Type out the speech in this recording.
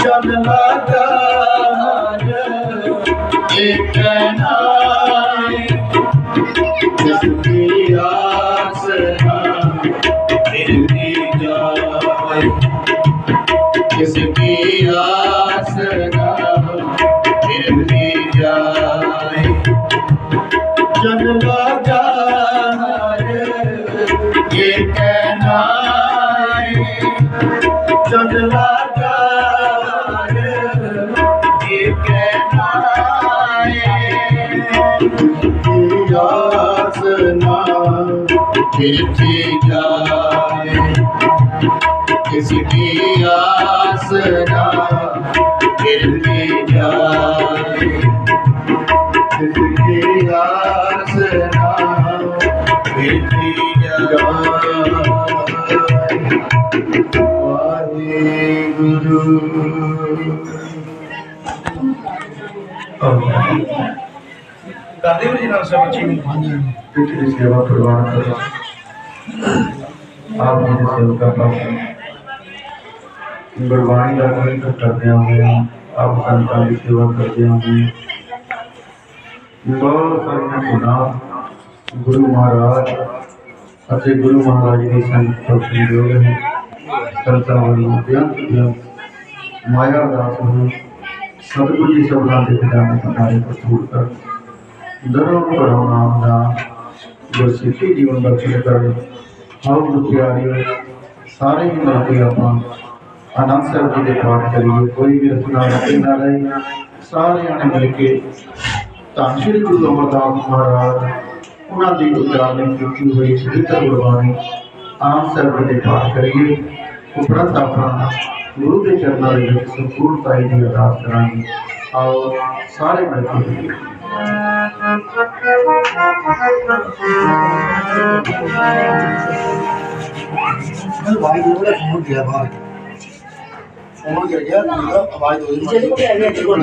ਜਨ ਲਾਗਾ ਇੱਕ ਨਾਈ ਜਿਸ ਦੀ ਆਸ ਨਾ ਜਾਏ ਜਿਸ ਦੀ ਆਸ ਨਾ ਜਾਏ ਜਨ ਲਾਗਾ ਇੱਕ ਨਾਈ किसकी आसरा फिर भी जाए किसकी आसरा फिर भी जाए بہت ساری گرو مہاراج گرو مہاراجن مایاد ہو کر ہم دکھیاری سارے آنند سر جی پاٹ کریے کوئی بھی رہے سارے آنے مل کے تن شری گمرداس مہاراج انہیں گرانی ہوئی سب گروا آنند سربی پاٹھ کریے ارنت اپنا گروہ دے چرنا رہے ہیں سکھول تائی دی ادا کرانی اور سارے بیٹھے ہیں اور بھائی جو بہت جے بھائی اور جے جے اب بھائی جو ہے